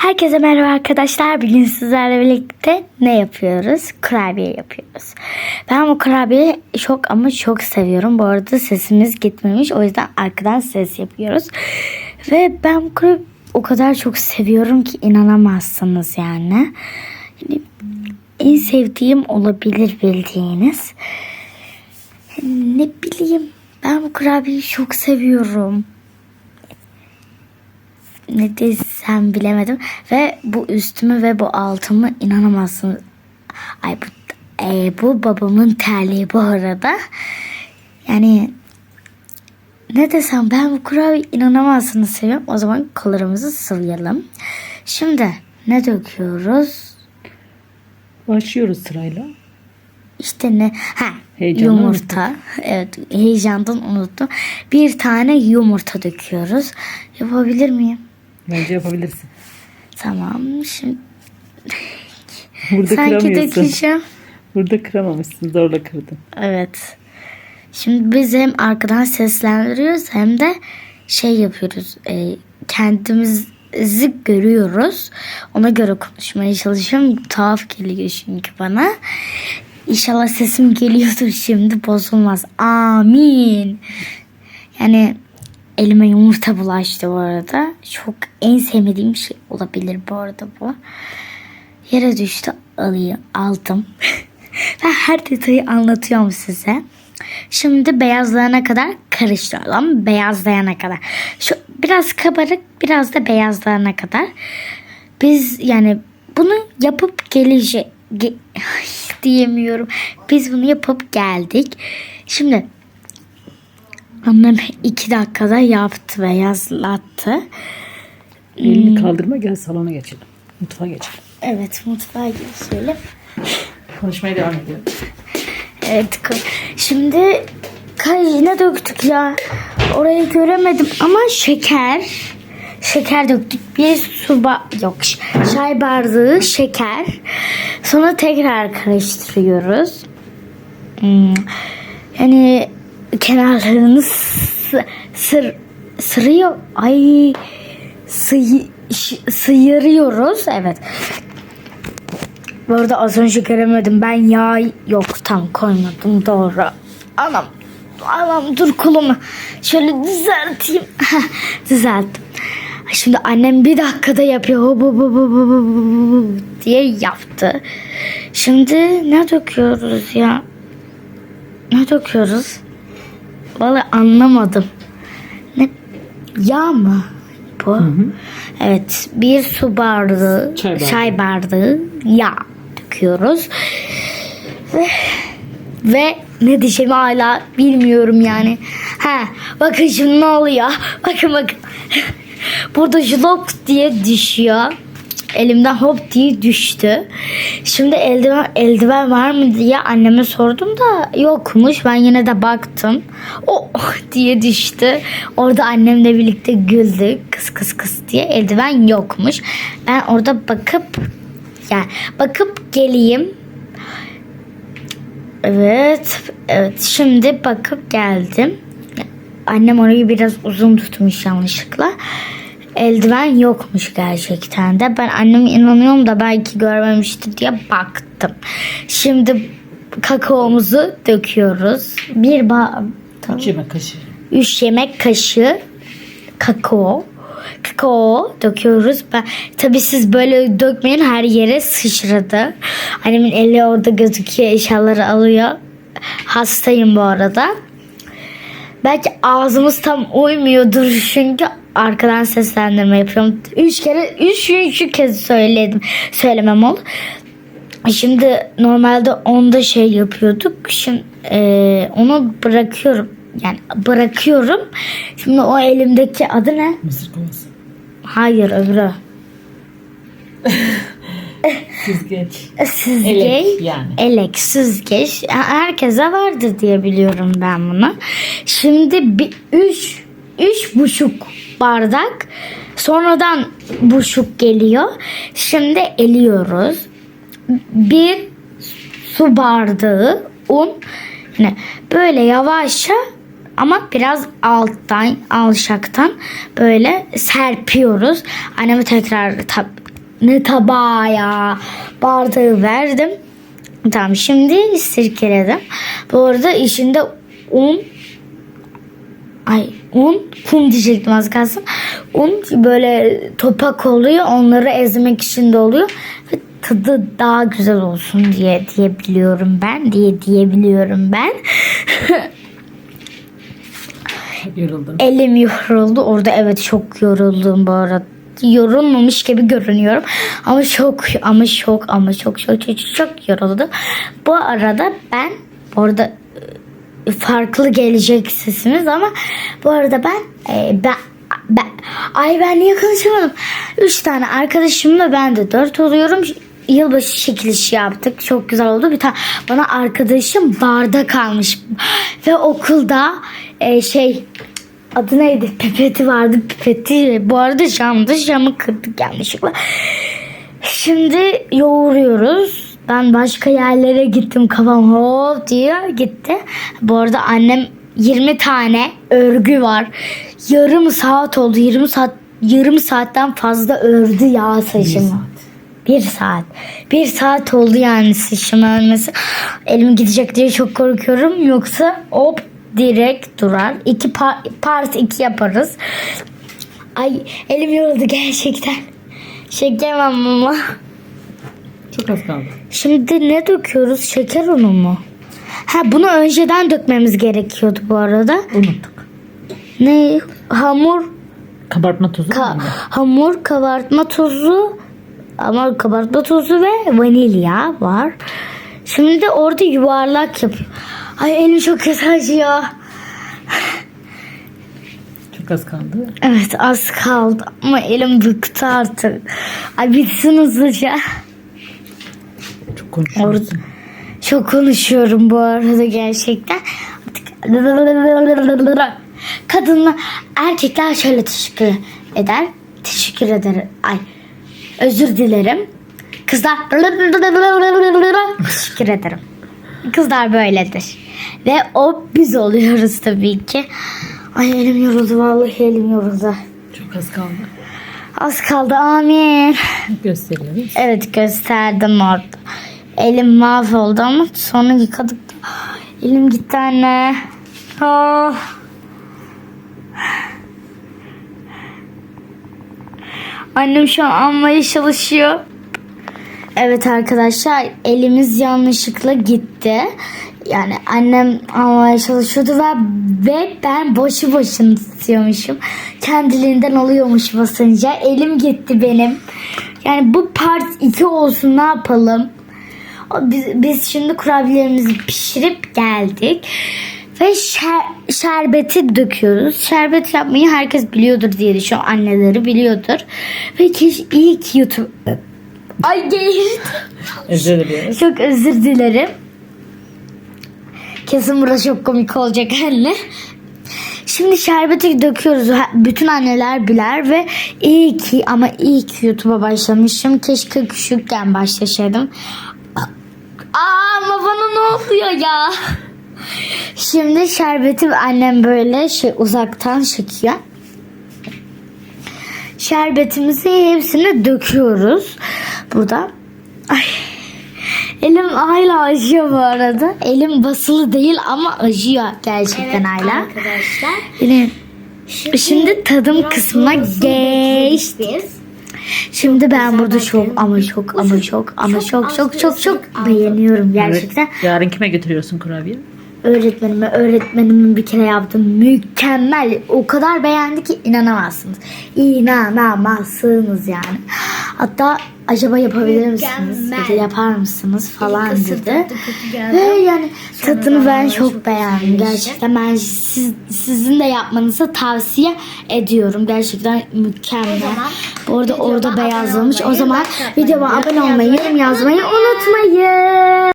Herkese merhaba arkadaşlar. Bugün sizlerle birlikte ne yapıyoruz? Kurabiye yapıyoruz. Ben bu kurabiyeyi çok ama çok seviyorum. Bu arada sesimiz gitmemiş. O yüzden arkadan ses yapıyoruz. Ve ben bu kurabiyeyi o kadar çok seviyorum ki inanamazsınız yani. Yani en sevdiğim olabilir bildiğiniz. Ne bileyim ben bu kurabiyeyi çok seviyorum ne desem bilemedim. Ve bu üstümü ve bu altımı inanamazsınız. Ay bu, e, bu babamın terliği bu arada. Yani ne desem ben bu kurabiye inanamazsınız seviyorum. O zaman kollarımızı sıvayalım. Şimdi ne döküyoruz? Başlıyoruz sırayla. İşte ne? Ha, Heyecandan yumurta. Evet, heyecandan unuttum. Bir tane yumurta döküyoruz. Yapabilir miyim? Bence yapabilirsin. Tamam. Şimdi Burada sanki kıramıyorsun. dökeceğim. Burada kıramamışsın. Zorla kırdın. Evet. Şimdi biz hem arkadan seslendiriyoruz hem de şey yapıyoruz. E, kendimizi görüyoruz. Ona göre konuşmaya çalışıyorum. Tuhaf geliyor çünkü bana. İnşallah sesim geliyordur şimdi bozulmaz. Amin. Yani elime yumurta bulaştı bu arada. Çok en sevmediğim şey olabilir bu arada bu. Yere düştü alayım aldım. ben her detayı anlatıyorum size. Şimdi beyazlayana kadar karıştıralım. Beyazlayana kadar. Şu biraz kabarık biraz da beyazlayana kadar. Biz yani bunu yapıp gelecek ge- diyemiyorum. Biz bunu yapıp geldik. Şimdi annem iki dakikada yaptı beyazlattı. Elini kaldırma gel salona geçelim. Mutfağa geçelim. Evet mutfağa geçelim. Konuşmaya devam ediyorum. Evet. Şimdi kayına döktük ya. Orayı göremedim ama şeker. Şeker döktük. Bir su ba- yok çay bardağı şeker. Sonra tekrar karıştırıyoruz. Hmm, Yani kenarlarını sı- sır sırıyor. Ay sıyı, ş- sıyırıyoruz. Evet. Bu arada az önce göremedim. Ben yağ yok tam koymadım doğru. Anam. Anam dur kolumu. Şöyle düzelteyim. Düzelttim. Şimdi annem bir dakikada yapıyor. Hop, hop, hop, hop, hop diye yaptı. Şimdi ne döküyoruz ya? Ne döküyoruz? Vallahi anlamadım. Ne? Yağ mı? Bu. Evet. Bir su bardağı, Çay bardağı. çay bardağı yağ döküyoruz. Ve, ve ne diyeceğimi hala bilmiyorum yani. Ha, bakın şimdi ne oluyor? Bakın bakın. Burada jlop diye düşüyor. Elimden hop diye düştü. Şimdi eldiven, eldiven var mı diye anneme sordum da yokmuş. Ben yine de baktım. O oh diye düştü. Orada annemle birlikte güldü. Kıs kıs kıs diye eldiven yokmuş. Ben orada bakıp yani bakıp geleyim. Evet. Evet. Şimdi bakıp geldim. Annem orayı biraz uzun tutmuş yanlışlıkla. Eldiven yokmuş gerçekten de. Ben anneme inanıyorum da belki görmemişti diye baktım. Şimdi kakaomuzu döküyoruz. Bir ba Üç yemek kaşığı. 3 yemek kaşığı kakao. Kakao döküyoruz. Ben, tabii siz böyle dökmeyin her yere sıçradı. Annemin eli orada gözüküyor eşyaları alıyor. Hastayım bu arada. Belki ağzımız tam uymuyordur çünkü arkadan seslendirme yapıyorum. Üç kere, üç, üç kez söyledim. Söylemem oldu. Şimdi normalde onda şey yapıyorduk. Şimdi eee, onu bırakıyorum. Yani bırakıyorum. Şimdi o elimdeki adı ne? Mısır kovası. Hayır öbürü. Süzgeç. Süzgeç. Elek yani. Elek, süzgeç. Herkese vardır diye biliyorum ben bunu. Şimdi bir üç, üç buçuk bardak. Sonradan buçuk geliyor. Şimdi eliyoruz. Bir su bardağı un. Yani böyle yavaşça ama biraz alttan, alçaktan böyle serpiyoruz. Annemi tekrar tab- ne tabağı ya. Bardağı verdim. Tamam şimdi sirkeledim. Bu arada içinde un Ay un kum diyecektim az kalsın. Un böyle topak oluyor. Onları ezmek için de oluyor. Ve tadı daha güzel olsun diye diyebiliyorum ben. Diye diyebiliyorum ben. Yoruldum. Elim yoruldu. Orada evet çok yoruldum bu arada. Yorulmamış gibi görünüyorum. Ama çok ama çok ama çok çok çok, çok yoruldu. Bu arada ben orada e, farklı gelecek sesiniz ama bu arada ben e, ben ben ay ben niye konuşamadım? Üç tane arkadaşımla ben de dört oluyorum. Yılbaşı çekilişi yaptık. Çok güzel oldu. Bir tane bana arkadaşım barda kalmış. Ve okulda e, şey adı neydi? Pipeti vardı. Pipeti bu arada camdı. Camı kırdık yanlışlıkla. Şimdi yoğuruyoruz. Ben başka yerlere gittim kafam hop diye gitti. Bu arada annem 20 tane örgü var. Yarım saat oldu. Yarım saat yarım saatten fazla ördü ya saçımı. Bir saat. Bir saat oldu yani saçımı örmesi. Elim gidecek diye çok korkuyorum. Yoksa hop direkt durar. İki par- part iki yaparız. Ay elim yoruldu gerçekten. Çekemem ama. Çok az kaldı. Şimdi ne döküyoruz? Şeker unu mu? Ha bunu önceden dökmemiz gerekiyordu bu arada. Unuttuk. Ne? Hamur Kabartma tozu ka- mu? hamur kabartma tozu ama kabartma tozu ve vanilya var. Şimdi de orada yuvarlak yapıyor. Ay elim çok kötü acıyor. Çok az kaldı. Evet az kaldı ama elim bıktı artık. Ay bitsin hızlıca. Çok konuşuyorsun. Çok konuşuyorum bu arada gerçekten. Kadınlar, erkekler şöyle teşekkür eder. Teşekkür eder. Ay özür dilerim. Kızlar teşekkür ederim. Kızlar böyledir. Ve o biz oluyoruz tabii ki. Ay elim yoruldu vallahi elim yoruldu. Çok az kaldı. Az kaldı amin. Gösteriyoruz. Evet gösterdim orada. Elim mahvoldu ama sonra yıkadık. Elim gitti anne. Oh. Annem şu an almaya çalışıyor. Evet arkadaşlar elimiz yanlışlıkla gitti. Yani annem almaya çalışıyordu ve, ve ben boşu boşuna tutuyormuşum. Kendiliğinden oluyormuş basınca. Elim gitti benim. Yani bu part 2 olsun ne yapalım? Biz, biz şimdi kurabiyelerimizi pişirip geldik. Ve şer- şerbeti döküyoruz. Şerbet yapmayı herkes biliyordur diye düşünüyorum. Anneleri biliyordur. Ve ki, iyi ki YouTube... Ay geçti. Özür dileriz. Çok özür dilerim. Kesin burası çok komik olacak anne. Şimdi şerbeti döküyoruz. Bütün anneler biler ve iyi ki ama iyi ki YouTube'a başlamışım. Keşke küçükken başlasaydım. Aa ama bana ne oluyor ya? Şimdi şerbeti annem böyle şey uzaktan çekiyor. Şerbetimizi hepsini döküyoruz. Burada. Ay. Elim hala acıyor bu arada. Elim basılı değil ama acıyor gerçekten hala. Arkadaşlar. Elim. Şimdi tadım kısmına geç. Şimdi ben burada çok ama çok ama çok ama çok çok çok çok beğeniyorum gerçekten. Evet. Yarın kime götürüyorsun kurabiye? Öğretmenime, öğretmenimin bir kere yaptım. Mükemmel. O kadar beğendi ki inanamazsınız. İnanamazsınız yani. Hatta acaba yapabilir misiniz? Ya yapar mısınız falan dedi. Ve yani tadını ben çok çok beğendim. Gerçekten ben siz, sizin de yapmanızı tavsiye ediyorum. Gerçekten mükemmel. Bu arada orada beyazlamış. O zaman videoma abone olmayı, yorum yazmayı unutmayın.